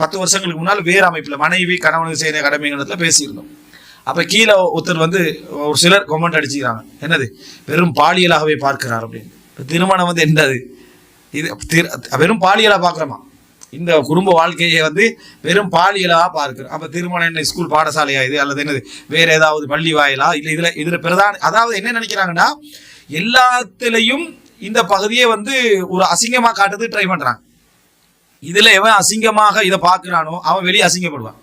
பத்து வருஷங்களுக்கு முன்னால் வேறு அமைப்பில் மனைவி கணவனுக்கு செய்த கடமைங்கிறதுல பேசியிருந்தோம். அப்போ கீழே ஒருத்தர் வந்து ஒரு சிலர் கொமெண்ட் அடிச்சுக்கிறாங்க. என்னது? வெறும் பாலியலாகவே பார்க்கிறார் அப்படின்னு. திருமணம் வந்து என்னது? இது திரு- வெறும் பாலியலாக பார்க்குறோமா? இந்த குடும்ப வாழ்க்கையை வந்து வெறும் பாலியலாக பார்க்கிறோம் அப்போ திருமணம் என்ன ஸ்கூல் பாடசாலையா இது அல்லது என்னது? வேறு ஏதாவது பள்ளி வாயிலா? இல்லை இதில் இதில் பிரதான அதாவது என்ன நினைக்கிறாங்கன்னா எல்லாத்துலேயும் இந்த பகுதியை வந்து ஒரு அசிங்கமாக காட்டுறது ட்ரை பண்ணுறாங்க இதில் எவன் அசிங்கமாக இதை பார்க்குறானோ அவன் வெளியே அசிங்கப்படுவான்.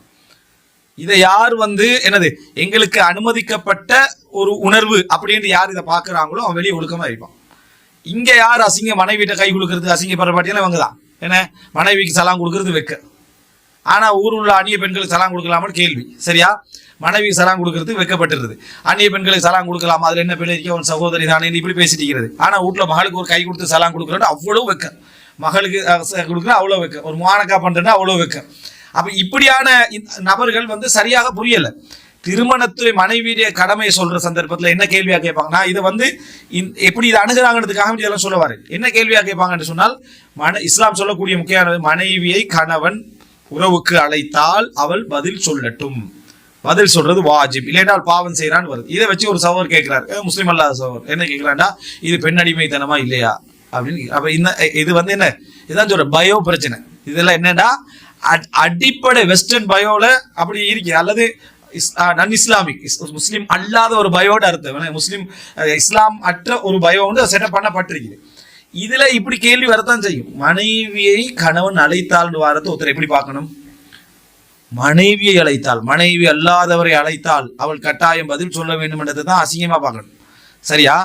இதை யார் வந்து என்னது எங்களுக்கு அனுமதிக்கப்பட்ட ஒரு உணர்வு அப்படின்னு யார் இதை பார்க்குறாங்களோ அவன் வெளியே ஒழுக்கமாக இருப்பான். இங்கே யார் அசிங்க மனைவிட்ட கை கொடுக்கறது அசிங்கப்படுற பாட்டியெல்லாம் இவங்க தான். ஏன்னா மனைவிக்கு சலாம் கொடுக்கறது வெக்க. ஆனால் ஊர் உள்ள அந்நிய பெண்களுக்கு சலாம் கொடுக்கலாமான்னு கேள்வி. சரியா? மனைவிக்கு சலாம் கொடுக்கறது வைக்கப்பட்டிருது. அந்நிய பெண்களுக்கு சலாம் கொடுக்கலாமா அதில் என்ன பிள்ளைக்கு அவன் சகோதரி தானே இப்படி பேசிட்டு இருக்கிறது. ஆனால் வீட்டில் மகளுக்கு ஒரு கை கொடுத்து சலாம் கொடுக்குறோன்னு அவ்வளோ வெக்க. மகளுக்கு கொடுக்குற அவ்வளோ வைக்க ஒரு மானக்கா பண்ணுறேன்னா அவ்வளோ வைக்க அப்போ இப்படியான இந்த நபர்கள் வந்து சரியாக புரியலை. திருமணத்துறை மனைவியுடைய கடமையை சொல்ற சந்தர்ப்பத்தில் என்ன கேள்வியாக கேட்பாங்கன்னா இதை வந்து எப்படி இதை அணுகிறாங்கிறதுக்காக இதெல்லாம் சொல்லுவார் என்ன கேள்வியாக கேட்பாங்கன்னு சொன்னால் மன இஸ்லாம் சொல்லக்கூடிய முக்கியமானது மனைவியை கணவன் உறவுக்கு அழைத்தால் அவள் பதில் சொல்லட்டும். பதில் சொல்றது வாஜிப். இல்லைனால் பாவம் செய்யறான்னு வருது. இதை வச்சு ஒரு சவர் கேட்கிறார். முஸ்லீம் அல்லாத சவர் என்ன கேட்கிறாண்டா இது பெண் அடிமைத்தனமா இல்லையா? அப்படின்னு அப்போ அப்ப இந்த இது வந்து என்ன? இதுதான் சொல்ற பயோ பிரச்சனை. இதெல்லாம் என்னன்னா அடிப்படை வெஸ்டர்ன் பயோல அப்படி இருக்கு. அல்லது நன் இஸ்லாமிக் முஸ்லீம் அல்லாத ஒரு பயோட அர்த்தம். ஏன்னா முஸ்லீம் இஸ்லாம் அற்ற ஒரு பயோ வந்து செட்டப் பண்ணப்பட்டிருக்குது. இதுல இப்படி கேள்வி வரத்தான் செய்யும். மனைவியை கணவன் அழைத்தால் வாரத்தை ஒருத்தர் எப்படி பார்க்கணும்? மனைவியை அழைத்தால் மனைவி அல்லாதவரை அழைத்தால் அவள் கட்டாயம் பதில் சொல்ல வேண்டும் என்றதை தான் அசிங்கமா பார்க்கணும். சரியா?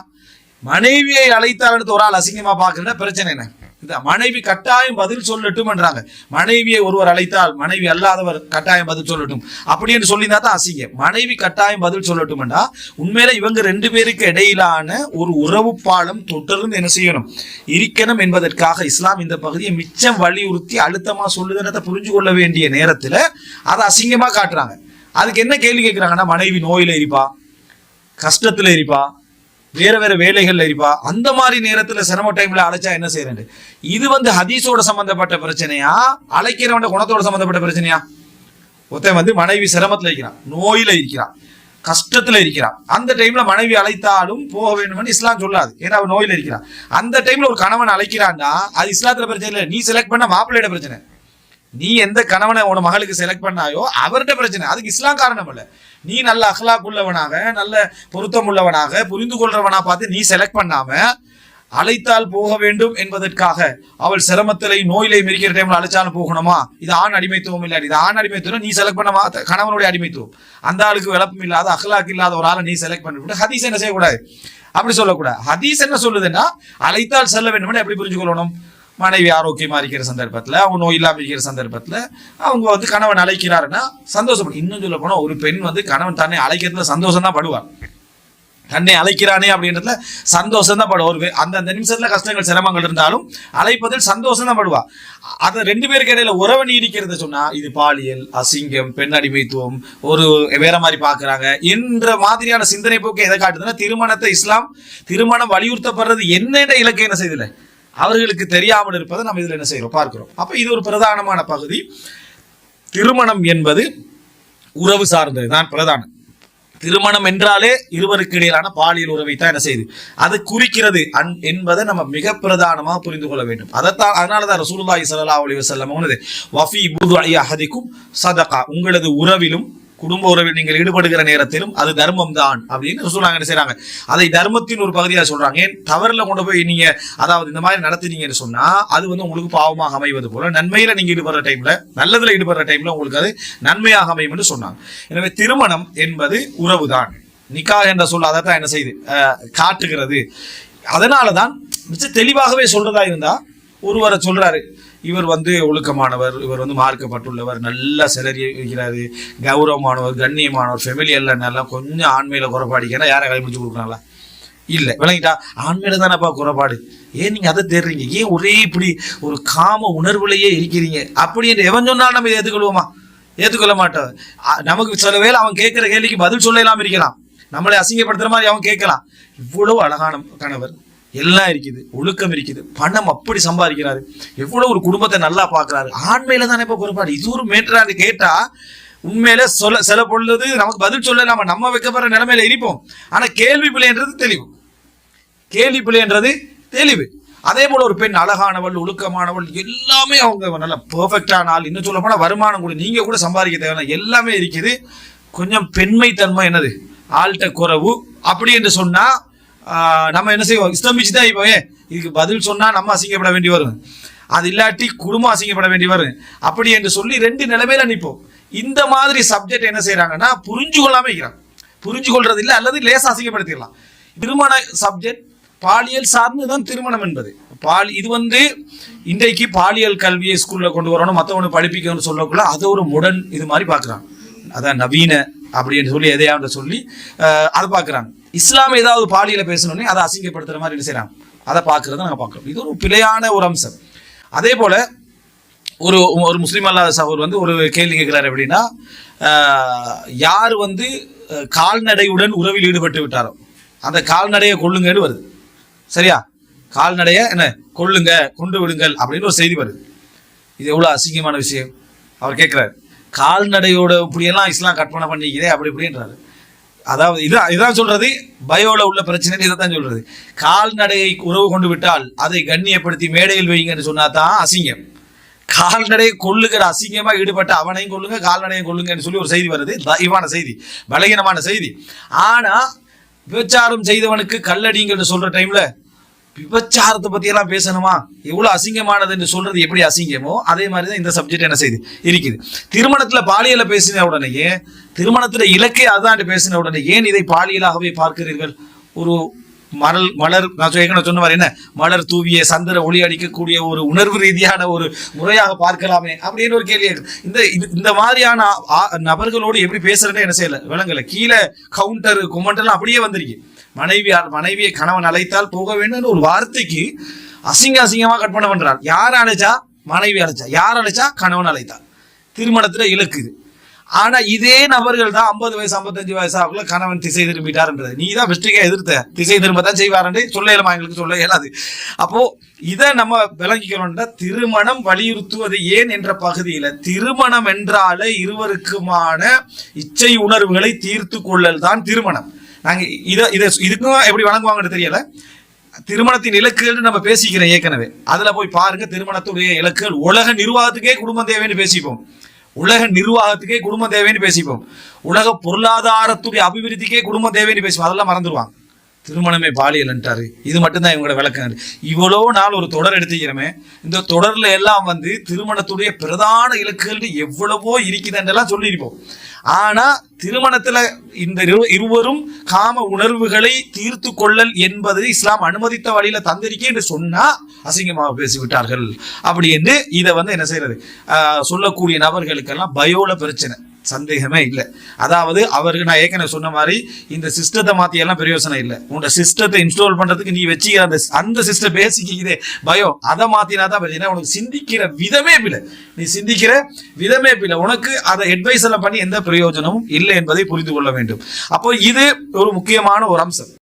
மனைவியை அழைத்தால் ஒரு ஆள் அசிங்கமா பாக்குறத பிரச்சனை என்ன? இந்த மனைவி கட்டாயம் பதில் சொல்லட்டும் என்றாங்க மனைவியை ஒருவர் அழைத்தால் மனைவி அல்லாதவர் கட்டாயம் பதில் சொல்லட்டும். அப்படின்னு சொல்லியிருந்தா தான் அசிங்கம். மனைவி கட்டாயம் பதில் சொல்லட்டும்னா உண்மையில இவங்க ரெண்டு பேருக்கு இடையிலான ஒரு உறவு பாலம் தொடர்ந்து என்ன செய்யணும்? இருக்கணும் என்பதற்காக இஸ்லாம் இந்த பகுதியை மிச்சம் வலியுறுத்தி அழுத்தமா சொல்லுதுன்றதை புரிஞ்சு கொள்ள வேண்டிய நேரத்துல அதை அசிங்கமா காட்டுறாங்க. அதுக்கு என்ன கேள்வி கேட்குறாங்கன்னா மனைவி நோயில இருப்பா கஷ்டத்துல இருப்பா வேற வேற வேலைகள்ல இருப்பா அந்த மாதிரி நேரத்துல சிரம டைம்ல அழைச்சா என்ன செய்யறது? இது வந்து ஹதீஸோட சம்பந்தப்பட்ட பிரச்சனையா? அழைக்கிறவன குணத்தோட சம்பந்தப்பட்ட பிரச்சனையா? ஒருத்தன் வந்து மனைவி சிரமத்துல இருக்கிறான் நோயில இருக்கிறான் கஷ்டத்துல இருக்கிறான். அந்த டைம்ல மனைவி அழைத்தாலும் போக வேண்டும்னு இஸ்லாம் சொல்லாது. ஏன்னா அவன் நோயில இருக்கிறான். அந்த டைம்ல ஒரு கணவன் அழைக்கிறான்னா அது இஸ்லாத்துல பிரச்சனை இல்லை. நீ செலக்ட் பண்ண மாப்பிள்ளையோட பிரச்சனை. நீ எந்த கணவனை உன மகளுக்கு செலக்ட் பண்ணாயோ அவர்கிட்ட பிரச்சனை. அதுக்கு இஸ்லாம் காரணம் இல்ல. நீ நல்ல அஹ்லாக் உள்ளவனாக நல்ல பொருத்தம் உள்ளவனாக புரிந்து கொள்றவனா பார்த்து நீ செலக்ட் பண்ணாம அழைத்தால் போக வேண்டும் என்பதற்காக அவள் சிரமத்திலே நோயிலே மிரிக்கிற டைம்ல அழைச்சாலும் போகணுமா? இது ஆண் அடிமைத்துவம் இல்லை. இது ஆண் அடிமைத்துவம் நீ செலக்ட் பண்ண கணவனுடைய அடிமைத்துவம். அந்த ஆளுக்கு விளப்பம் இல்லாத அகலாக்கு இல்லாத ஒரு ஆளை நீ செலக்ட் பண்ணிவிட்டு ஹதீஸ் என்ன செய்யக்கூடாது? அப்படி சொல்லக்கூடாது. ஹதீஸ் என்ன சொல்லுதுன்னா அழைத்தால் செல்ல வேண்டும் எப்படி புரிஞ்சுக்கொள்ளணும்? மனைவி ஆரோக்கியமா இருக்கிற சந்தர்ப்பத்துல அவங்க நோய் இல்லாம இருக்கிற சந்தர்ப்பத்துல அவங்க வந்து கணவன் அழைக்கிறாருன்னா சந்தோஷப்படும் இன்னும் சொல்ல போனா ஒரு பெண் வந்து கணவன் தன்னை அழைக்கிறதுல சந்தோஷம் தான் படுவார் தன்னை அழைக்கிறானே அப்படின்றதுல சந்தோஷம் தான் படுவா. ஒரு அந்த அந்த நிமிஷத்துல கஷ்டங்கள் சிரமங்கள் இருந்தாலும் அழைப்பதில் சந்தோஷம் தான் படுவா. அதை ரெண்டு பேருக்கு இடையில உறவு நீடிக்கிறத சொன்னா இது பாலியல் அசிங்கம் பெண் அடிமைத்துவம் ஒரு வேற மாதிரி பாக்குறாங்க என்ற மாதிரியான சிந்தனை போக்கு எதை காட்டுதுன்னா திருமணத்தை இஸ்லாம் திருமணம் வலியுறுத்தப்படுறது என்னென்ன இலக்கை என்ன செய்தல? அவர்களுக்கு தெரியாமல் இருப்பதை நம்ம இதுல என்ன செய்யறோம் பார்க்கிறோம். அப்போ இது ஒரு பிரதானமான பகுதி. திருமணம் என்பது உறவு சார்ந்தது தான் பிரதானம். திருமணம் என்றாலே இருவருக்கு இடையிலான பாலியல் உறவை தான் என்ன செய்யுது? அது குறிக்கிறது அன் என்பதை நம்ம மிக பிரதானமாக புரிந்து கொள்ள வேண்டும். அதைத்தான் அதனால தான் ரசூலுல்லாஹி சல்லா அலி வசல்லம் வஃபி புதுஇ அஹதிக்கும் சதகா உங்களது உறவிலும் குடும்ப உறவில் நீங்கள் ஈடுபடுகிற நேரத்திலும் அது தர்மம் தான் அப்படின்னு ரசூலுல்லாஹ் என்ன அதை தர்மத்தின் ஒரு பகுதியாக சொல்றாங்க. ஏன்? தவறில் கொண்டு போய் நீங்க அதாவது இந்த மாதிரி நடத்தினீங்கன்னு சொன்னா அது வந்து உங்களுக்கு பாவமாக அமைவது போல நன்மையில நீங்க ஈடுபடுற டைம்ல நல்லதுல ஈடுபடுற டைம்ல உங்களுக்கு அது நன்மையாக அமையும் என்று சொன்னாங்க. எனவே திருமணம் என்பது உறவுதான். நிக்கா என்ற சொல் அதை தான் என்ன செய்யுது காட்டுகிறது. அதனாலதான் மிச்ச தெளிவாகவே சொல்றதா இருந்தா ஒருவரை சொல்றாரு. இவர் வந்து ஒழுக்கமானவர் இவர் வந்து மார்க்கப்பட்டுள்ளவர் நல்லா சிலறி இருக்கிறாரு கௌரவமானவர் கண்ணியமானவர் ஃபெமிலி நல்லா கொஞ்சம் ஆண்மையில குறைபாடிக்கன்னா யாரை கலை முடிச்சு கொடுக்குறாங்களா? இல்லை. விளங்கிட்டா? ஆண்மையில தானேப்பா குறைபாடு. ஏன் நீங்க அதை தேடுறீங்க? ஏன் ஒரே இப்படி ஒரு காம உணர்வுலையே இருக்கிறீங்க? அப்படி என்று எவன் சொன்னாலும் நம்ம இதை ஏற்றுக்கொள்வோமா ஏற்றுக்கொள்ள மாட்டோம். நமக்கு சில வேலை அவன் கேட்குற கேள்விக்கு பதில் சொல்ல இல்லாமல் இருக்கலாம். நம்மளை அசிங்கப்படுத்துகிற மாதிரி அவன் கேட்கலாம். இவ்வளவு அழகான கணவர். எல்லாம் இருக்குது ஒழுக்கம் இருக்குது பணம் அப்படி சம்பாதிக்கிறாரு. எவ்வளவு ஒரு குடும்பத்தை நல்லா பார்க்குறாரு. ஆண்மையில தானே இப்போ குறைபாடு. இது ஒரு மேட்டரான்னு கேட்டா உண்மையில சொல்ல சில பொழுது நமக்கு பதில் சொல்ல நம்ம நம்ம வைக்கப்படுற நிலைமையில இருப்போம். ஆனா கேள்வி பிள்ளைன்றது தெளிவு. கேள்வி பிள்ளைன்றது தெளிவு. அதே போல ஒரு பெண் அழகானவள் ஒழுக்கமானவள் எல்லாமே அவங்க நல்ல பெர்ஃபெக்டான ஆள். இன்னும் சொல்ல போனா வருமானம் கூட நீங்க கூட சம்பாதிக்க தேவையான எல்லாமே இருக்குது. கொஞ்சம் பெண்மை தன்மை என்னது? ஆள்கிட்ட குறைவு. அப்படி என்று சொன்னா நம்ம என்ன செய்வோம்? ஸ்தம்பிச்சு தான் இப்போ இதுக்கு பதில் சொன்னால் நம்ம அசிங்கப்பட வேண்டி வரும். அது இல்லாட்டி குடும்பம் அசிங்கப்பட வேண்டி வரும். அப்படி என்று சொல்லி ரெண்டு நிலைமையில நிற்போம். இந்த மாதிரி சப்ஜெக்ட் என்ன செய்யறாங்கன்னா புரிஞ்சு கொள்ளாம வைக்கிறாங்க புரிஞ்சு கொள்றது இல்லை அல்லது லேசா அசிங்கப்படுத்திடலாம். திருமண சப்ஜெக்ட் பாலியல் சார்ந்து தான் திருமணம் என்பது. பால் இது வந்து இன்றைக்கு பாலியல் கல்வியை ஸ்கூலில் கொண்டு வரணும் மற்றவனு படிப்பிக்கணும்னு சொல்லக்குள்ள அது ஒரு முடன் இது மாதிரி பார்க்குறாங்க. அதான் நவீன அப்படின்னு சொல்லி எதையாவது சொல்லி அதை பார்க்குறாங்க. இஸ்லாம் ஏதாவது பாலியல பேசணும்னே அதை அசிங்கப்படுத்துற மாதிரி என்ன செய்றாங்க? அதை பார்க்கறத நாங்கள் பார்க்குறோம். இது ஒரு பிழையான ஒரு அம்சம். அதே போல ஒரு ஒரு முஸ்லீம் அல்லாத சகோர் வந்து ஒரு கேள்வி கேட்குறாரு அப்படின்னா யார் வந்து கால்நடையுடன் உறவில் ஈடுபட்டு விட்டாரோ அந்த கால்நடையை கொள்ளுங்கன்னு வருது. சரியா? கால்நடையை என்ன? கொள்ளுங்க கொண்டு விடுங்கள் அப்படின்னு ஒரு செய்தி வருது. இது எவ்வளோ அசிங்கமான விஷயம்? அவர் கேட்குறாரு கால்நடையோட இப்படியெல்லாம் இஸ்லாம் கற்பனை பண்ணிக்கிறே அப்படி இப்படின்றாரு. அதாவது இதான் இதான் சொல்றது. பயோல உள்ள பிரச்சனை இதை தான் சொல்றது. கால்நடையை உறவு கொண்டு விட்டால் அதை கண்ணியப்படுத்தி மேடையில் வைங்கன்னு சொன்னா தான் அசிங்கம். கால்நடையை கொள்ளுகிற அசிங்கமாக ஈடுபட்ட அவனையும் கொள்ளுங்க கால்நடையும் கொள்ளுங்கன்னு சொல்லி ஒரு செய்தி வருது. தயவான செய்தி பலகீனமான செய்தி. ஆனால் விபச்சாரம் செய்தவனுக்கு கல்லடிங்கன்னு சொல்ற டைம்ல விபச்சாரத்தை பத்தி எல்லாம் பேசணுமா? எவ்வளவு அசிங்கமானது என்று சொல்றது எப்படி அசிங்கமோ அதே மாதிரி தான் இந்த சப்ஜெக்ட் என்ன செய்யுது இருக்குது. திருமணத்துல பாலியல பேசின உடனேயே திருமணத்துல இலக்கை அதான் பேசின உடனே ஏன் இதை பாலியலாகவே பார்க்கிறீர்கள்? ஒரு மலர் மலர் நான் ஏற்கனவே சொன்ன மாதிரி என்ன? மலர் தூவிய சந்திர ஒளி அடிக்கக்கூடிய ஒரு உணர்வு ரீதியான ஒரு முறையாக பார்க்கலாமே அப்படின்னு ஒரு கேள்வி இருக்கு. இந்த இது- இந்த மாதிரியான நபர்களோடு எப்படி பேசுறேன்னு என்ன செய்யல? விளங்கல கீழே கவுண்டர் குமண்டெல்லாம் அப்படியே வந்திருக்கு. மனைவி மனைவியை கணவன் அழைத்தால் போக வேண்டும் ஒரு வார்த்தைக்கு அசிங்க அசிங்கமாக கற்பனை பண்றார். யார் அழைச்சா? மனைவி அழைச்சா. யார் அழைச்சா? கணவன் அழைத்தார். திருமணத்துல இலக்குது ஆனா இதே நபர்கள் தான் ஐம்பது வயசு ஐம்பத்தஞ்சு வயசு ஆகுள்ள கணவன் திசை திரும்பிட்டாருன்றது. நீ தான் வெஸ்டிகா எதிர்த்த. திசை திரும்ப தான் செய்வாருன்னு சொல்ல இயலாமா எங்களுக்கு சொல்ல இயலாது. அப்போ இதை நம்ம விளங்கிக்கணும்னா திருமணம் வலியுறுத்துவது ஏன் என்ற பகுதியில திருமணம் என்றாலே இருவருக்குமான இச்சை உணர்வுகளை தீர்த்து கொள்ளல் தான் திருமணம். நாங்க இதை இதை இதுக்கும் எப்படி வழங்குவாங்கன்னு தெரியல. திருமணத்தின் இலக்குகள் நம்ம பேசிக்கிறோம் ஏற்கனவே. அதுல போய் பாருங்க திருமணத்துடைய இலக்குகள் உலக நிர்வாகத்துக்கே குடும்பம் தேவைன்னு பேசிப்போம். உலக நிர்வாகத்துக்கே குடும்ப தேவைன்னு பேசிப்போம். உலக பொருளாதாரத்துடைய அபிவிருத்திக்கே குடும்ப தேவைன்னு பேசுவோம் அதெல்லாம் மறந்துடுவாங்க திருமணமே பாலியல்ன்ட்டாரு இது மட்டும்தான் இவங்களோட விளக்கம். இவ்வளோ நாள் ஒரு தொடர் எடுத்துக்கிறோமே இந்த தொடர்ல எல்லாம் வந்து திருமணத்துடைய பிரதான இலக்குகள் எவ்வளவோ இருக்குதுன்றெல்லாம் சொல்லியிருப்போம். ஆனா திருமணத்துல இந்த இரு- இருவரும் காம உணர்வுகளை தீர்த்து கொள்ளல் என்பது இஸ்லாம் அனுமதித்த வழியில தந்திருக்கே என்று சொன்னா அசிங்கமாக பேசிவிட்டார்கள். அப்படி என்று இதை வந்து என்ன செய்யறது? சொல்லக்கூடிய நபர்களுக்கெல்லாம் பயோல பிரச்சனை. சந்தேகமே இல்லை. அதாவது அவருக்கு நான் ஏற்கனவே சொன்ன மாதிரி இந்த சிஸ்டத்தை மாற்றியெல்லாம் எல்லாம் பிரயோசனம் இல்லை. உன்னோட சிஸ்டத்தை இன்ஸ்டால் பண்ணுறதுக்கு நீ வச்சுக்கிற அந்த அந்த சிஸ்டம் பேசிக்கிதே பயம். அதை மாற்றினா தான் பிரச்சனை உனக்கு சிந்திக்கிற விதமே பிள்ளை நீ சிந்திக்கிற விதமே பிள்ளை உனக்கு அதை அட்வைஸ் எல்லாம் பண்ணி எந்த பிரயோஜனமும் இல்லை என்பதை புரிந்து கொள்ள வேண்டும். அப்போ இது ஒரு முக்கியமான ஒரு அம்சம்.